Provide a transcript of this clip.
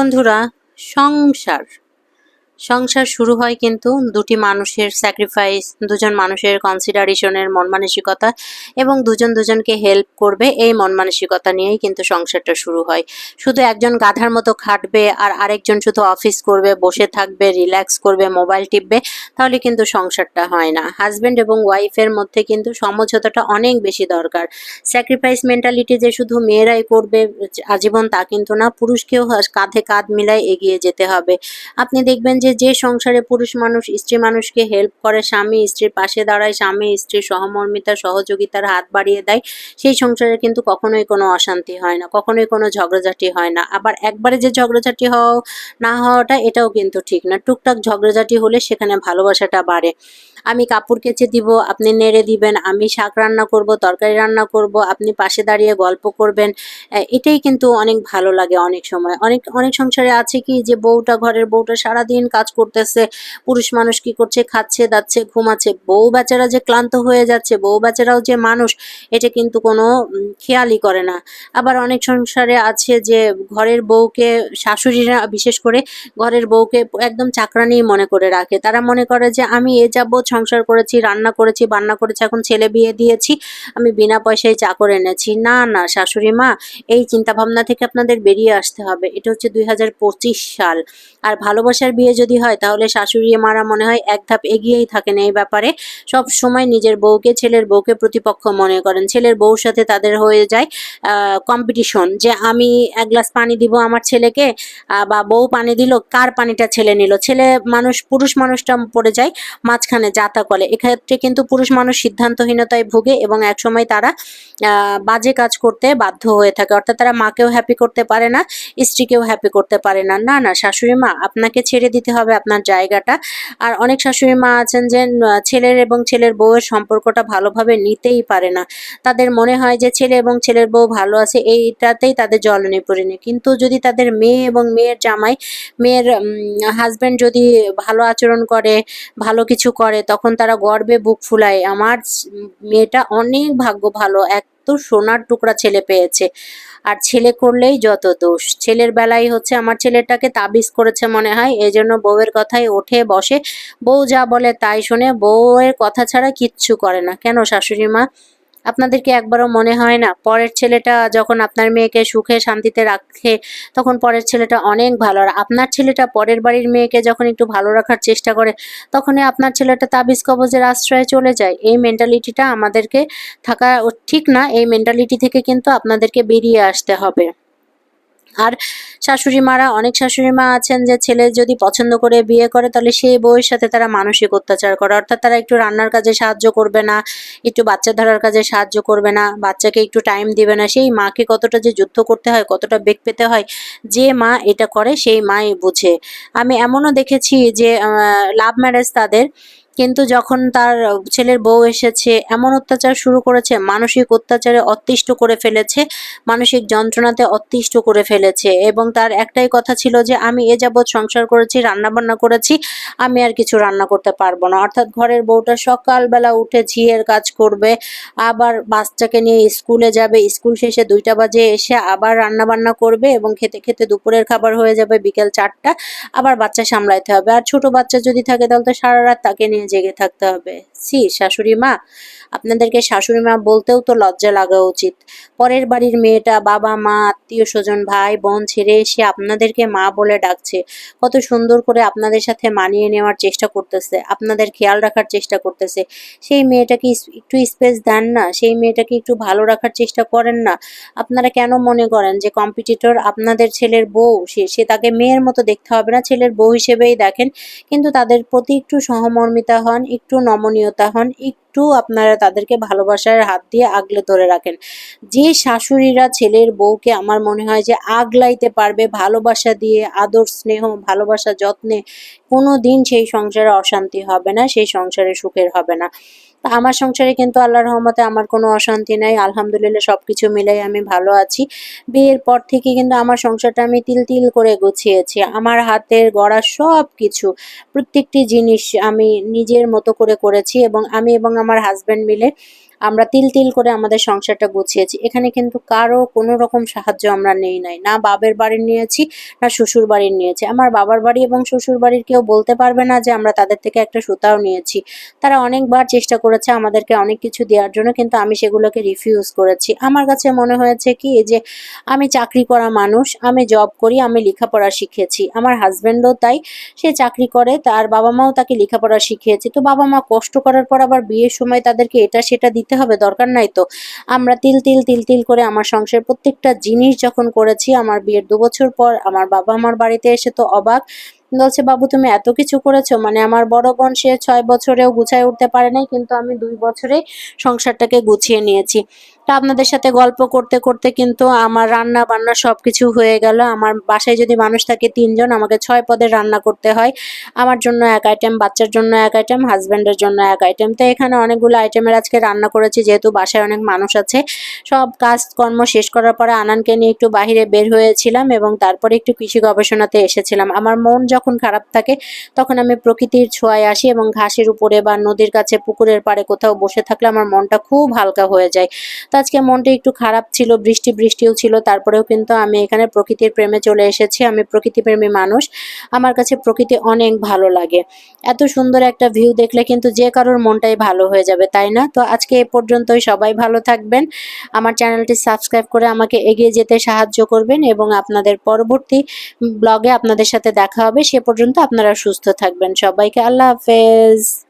বন্ধুরা সংসার। সংসার শুরু হয় কিন্তু দুটি মানুষের স্যাক্রিফাইস দুজন মানুষের কনসিডারেশনের মন মানসিকতা এবং দুজন দুজনকে হেল্প করবে এই মন মানসিকতা নিয়েই কিন্তু সংসারটা শুরু হয়। শুধু একজন গাধার মতো খাটবে আর আরেকজন শুধু অফিস করবে, বসে থাকবে রিল্যাক্স করবে মোবাইল টিপবে, তাহলে কিন্তু সংসারটা হয় না। হাজব্যান্ড এবং ওয়াইফের মধ্যে কিন্তু সমঝোতাটা অনেক বেশি দরকার। স্যাক্রিফাইস মেন্টালিটি যে শুধু মেয়েরাই করবে, আজীবন তা কিন্তু না, পুরুষকেও কাঁধে কাঁধ মিলাই এগিয়ে যেতে হবে। আপনি দেখবেন যে যে যে সংসারে পুরুষ মানুষ, স্ত্রী মানুষকে হেল্প করে, স্বামী স্ত্রীর পাশে দাঁড়ায়, স্বামী স্ত্রীর সহমর্মিতা, সহযোগিতার হাত বাড়িয়ে দেয়, সেই সংসারে কিন্তু কখনোই কোনো অশান্তি হয় না, কখনোই কোনো ঝগড়াঝাটি হয় না। আবার একবারে যে ঝগড়াঝাটি হওয়া না হওয়াটা এটাও কিন্তু ঠিক না। টুকটাক ঝগড়াঝাটি হলে সেখানে ভালোবাসাটা বাড়ে। আমি কাপড় কেচে দিব, আপনি নেড়ে দিবেন, আমি শাক রান্না করব, তরকারি রান্না করব, আপনি পাশে দাঁড়িয়ে গল্প করবেন এটাই কিন্তু অনেক ভালো লাগে অনেক সময়। অনেক অনেক সংসারে আছে কি যে বউটা ঘরের বউটা সারাদিন করতেছে, পুরুষ মানুষ কি করছে, খাচ্ছে, দাচ্ছে, ঘুমাচ্ছে, বউ বেচারা যে ক্লান্ত হয়ে যাচ্ছে, বউ বেচারাও যে মানুষ, এটা কিন্তু কোনো খেয়ালই করে না। আবার অনেক সংসারে আছে যে ঘরের বউকে, শাশুড়িরা বিশেষ করে ঘরের বউকে একদম চাকরানি মনে করে রাখে। তারা মনে করে যে আমি এ যাবৎ সংসার করেছি, রান্না করেছি, বান্না করেছি, এখন ছেলে বিয়ে দিয়েছি, আমি বিনা পয়সায় চাকর এনেছি। না না, শাশুড়ি মা, এই চিন্তা ভাবনা থেকে আপনাদের বেরিয়ে আসতে হবে। এটা হচ্ছে দুই হাজার পঁচিশ সাল। আর ভালোবাসার বিয়ে যদি হয়, তাহলে শাশুড়ি মারা মনে হয় এক ধাপ এগিয়েই থাকেন এই ব্যাপারে। সব সময় নিজের বউকে, ছেলের বউকে প্রতিপক্ষ মনে করেন। ছেলের বউর সাথে তাদের হয়ে যায় কম্পিটিশন যে আমি এক গ্লাস পানি দিব আমার ছেলেকে বা বউ পানি দিল, কার পানিটা ছেলে নিল? ছেলে মানুষ, পুরুষ মানুষটা পড়ে যায়, মাঝখানে যাতা কলে। এক্ষেত্রে কিন্তু পুরুষ মানুষ সিদ্ধান্তহীনতায় ভুগে এবং একসময় তারা বাজে কাজ করতে বাধ্য হয়ে থাকে। অর্থাৎ তারা মাকেও হ্যাপি করতে পারে না, স্ত্রীকেও হ্যাপি করতে পারে না। না না, শাশুড়ি মা, আপনাকে ছেড়ে দিতে হবে আপনার জায়গাটা। আর অনেক শাশুড়ি মা আছেন যে ছেলের এবং ছেলের বউয়ের সম্পর্কটা ভালোভাবে নিতেই পারে না। তাদের মনে হয় যে, ছেলে এবং ছেলের বউ ভালো আছে, এইটাতেই তাদের জলনে পড়েনি কিন্তু যদি তাদের মেয়ে এবং মেয়ের জামাই, মেয়ের হাজব্যান্ড যদি ভালো আচরণ করে, ভালো কিছু করে, তখন তারা গর্বে বুক ফুলায়। আমার মেয়েটা অনেক ভাগ্য ভালো। এক সোনার টুকরা ছেলে পেয়েছে। আর ছেলে করলেই যত দোষ। ছেলের বেলায় হচ্ছে আমার ছেলেটাকে তাবিজ করেছে মনে হয় এই জন্য বউয়ের কথাই ওঠে, বসে। বউ যা বলে তাই শুনে, বউয়ের কথা ছাড়া কিচ্ছু করে না। কেন শাশুড়ি মা? আপনাদের কি একবারও মনে হয় না। পরের ছেলেটা যখন আপনার মেয়েকে সুখে শান্তিতে রাখে, তখন পরের ছেলেটা অনেক ভালো। আর আপনার ছেলেটা পরের বাড়ির মেয়েকে যখন একটু ভালো রাখার চেষ্টা করে, তখনই আপনার ছেলেটা তাবিজ কবজের আশ্রয়ে চলে যায়। এই মেন্টালিটিটা আমাদেরকে থাকা ঠিক না, এই মেন্টালিটি থেকে কিন্তু আপনাদেরকে বেরিয়ে আসতে হবে। আর শাশুড়ি মারা অনেক শাশুড়ি মা আছেন যে ছেলে যদি পছন্দ করে বিয়ে করে, তাহলে সেই বউয়ের সাথে তারা মানসিক অত্যাচার করে। অর্থাৎ তারা একটু রান্নার কাজে সাহায্য করবে না, একটু বাচ্চা ধরার কাজে সাহায্য করবে না, বাচ্চাকে একটু টাইম দিবে না। সেই মাকে কতটা যে যুদ্ধ করতে হয়, কতটা বেগ পেতে হয়, যে মা এটা করে, সেই মাই বুঝে। আমি এমনও দেখেছি যে লাভ ম্যারেজ তাদের কিন্তু যখন তার ছেলের বউ এসেছে, এমন অত্যাচার শুরু করেছে, মানসিক অত্যাচারে অতিষ্ঠ করে ফেলেছে, মানসিক যন্ত্রণাতে অতিষ্ঠ করে ফেলেছে। এবং তার একটাই কথা ছিল যে, আমি এ যাবৎ সংসার করেছি রান্না বান্না করেছি, আমি আর কিছু রান্না করতে পারব না। অর্থাৎ ঘরের বউটা সকালবেলা উঠে ঝিয়ের কাজ করবে, আবার বাচ্চাকে নিয়ে স্কুলে যাবে, স্কুল শেষে দুইটা বাজে এসে আবার রান্না বান্না করবে এবং খেতে খেতে দুপুরের খাবার হয়ে যাবে বিকেল চারটা, আবার বাচ্চা সামলাইতে হবে। আর ছোট বাচ্চা যদি থাকে, তাহলে তো সারা রাত তাকে নিয়ে জেগে থাকতে হবে। সি শাশুড়ি মা, আপনাদেরকে শাশুড়ি মা বলতেও তো লজ্জা লাগা উচিত। পরের বাড়ির মেয়েটা বাবা, মা, আত্মীয় স্বজন, ভাই, বোন ছেড়ে এসে আপনাদেরকে মা বলে ডাকছে। কত সুন্দর করে আপনাদের সাথে মানিয়ে নেওয়ার চেষ্টা করতেছে, আপনাদের খেয়াল রাখার চেষ্টা করতেছে। সেই মেয়েটাকে একটু স্পেস দেন না? সেই মেয়েটাকে একটু ভালো রাখার চেষ্টা করেন না? আপনারা কেন মনে করেন যে কম্পিটিটর আপনাদের ছেলের বউ? সে সে তাকে মেয়ের মতো দেখতে হবে না, ছেলের বউ হিসেবেই দেখেন। কিন্তু তাদের প্রতি একটু সহমর্মিতা হন, একটু নমনীয়তা হন, একটু আপনারা তাদেরকে ভালোবাসার হাত দিয়ে আগলে ধরে রাখেন। যে শাশুড়িরা ছেলের বউকে আমার মনে হয় যে আগলাইতে পারবে, ভালোবাসা দিয়ে, আদর, স্নেহ, ভালোবাসা, যত্নে কোনো দিন সেই সংসারে অশান্তি হবে না, সেই সংসারে সুখের হবে না। আমার সংসারে কিন্তু আল্লাহর রহমতে আমার কোনো অশান্তি নাই। আলহামদুলিল্লাহ সব কিছু মিলাই আমি ভালো আছি। বিয়ের পর থেকে কিন্তু আমার সংসারটা আমি তিল তিল করে গুছিয়েছি। আমার হাতের গড়া সব কিছু প্রত্যেকটি জিনিস আমি নিজের মতো করে করেছি এবং আমি এবং আমার হাজব্যান্ড মিলে আমরা তিল তিল করে আমাদের সংসারটা গুছিয়েছি। এখানে কিন্তু কারও কোনো রকম সাহায্য আমরা নেই নাই। না বাবের বাড়ির নিয়েছি, না শ্বশুর বাড়ির নিয়েছি। আমার বাবার বাড়ি এবং শ্বশুর বাড়ির কেউ বলতে পারবে না যে আমরা তাদের থেকে একটা সুতাও নিয়েছি। তারা অনেকবার চেষ্টা করেছে আমাদেরকে অনেক কিছু দেওয়ার জন্য, কিন্তু আমি সেগুলোকে রিফিউজ করেছি। আমার কাছে মনে হয়েছে কি যে আমি চাকরি করা মানুষ, আমি জব করি, আমি লেখাপড়া শিখেছি। আমার হাজব্যান্ডও তাই, সে চাকরি করে, তার বাবা মাও তাকে লেখাপড়া শিখিয়েছে। তো বাবা মা কষ্ট করার পর আবার বিয়ের সময় তাদেরকে এটা সেটা দিতে হবে, দরকার নাই তো। আমরা তিল তিল তিল তিল করে আমার সংসারের প্রত্যেকটা জিনিস যখন করেছি, আমার বিয়ের দু বছর পর আমার বাবা আমার বাড়িতে এসে তো অবাক। বলছে, বাবু, তুমি এত কিছু করেছ? মানে আমার বড় বোন, সে ছয় বছরেও গুছায় উঠতে পারে নাই, কিন্তু আমি দুই বছরে সংসারটাকে গুছিয়ে নিয়েছি। তা আপনাদের সাথে গল্প করতে করতে কিন্তু আমার রান্না বান্না সব কিছু হয়ে গেল। আমার বাসায় যদি মানুষ থাকে তিনজন, আমাকে ছয় পদের রান্না করতে হয়। আমার জন্য এক আইটেম বাচ্চার জন্য এক আইটেম হাজব্যান্ডের জন্য এক আইটেম তো এখানে অনেকগুলো আইটেমের আজকে রান্না করেছি, যেহেতু বাসায় অনেক মানুষ আছে। সব কাজকর্ম শেষ করার পরে আনানকে নিয়ে একটু বাইরে বের হয়েছিলাম এবং তারপরে একটু কৃষি গবেষণাতে এসেছিলাম। আমার মন যখন খারাপ থাকে, তখন আমি প্রকৃতির ছোঁয়ায় আসি এবং ঘাসের উপরে বা নদীর কাছে পুকুরের পাড়ে কোথাও বসে থাকলে আমার মনটা খুব হালকা হয়ে যায়। তো আজকে মনটা একটু খারাপ ছিল, বৃষ্টি বৃষ্টিও ছিল, তারপরেও কিন্তু আমি এখানে প্রকৃতির প্রেমে চলে এসেছি, আমি প্রকৃতিপ্রেমী মানুষ, আমার কাছে প্রকৃতি অনেক ভালো লাগে। এত সুন্দর একটা ভিউ দেখলে কিন্তু যে কারোর মনটাই ভালো হয়ে যাবে, তাই না? তো আজকে এ পর্যন্তই, সবাই ভালো থাকবেন, আমার চ্যানেলটি সাবস্ক্রাইব করে আমাকে এগিয়ে যেতে সাহায্য করবেন এবং আপনাদের পরবর্তী ব্লগে আপনাদের সাথে দেখা হবে, সে পর্যন্ত আপনারা সুস্থ থাকবেন, সবাইকে আল্লাহ হাফেজ।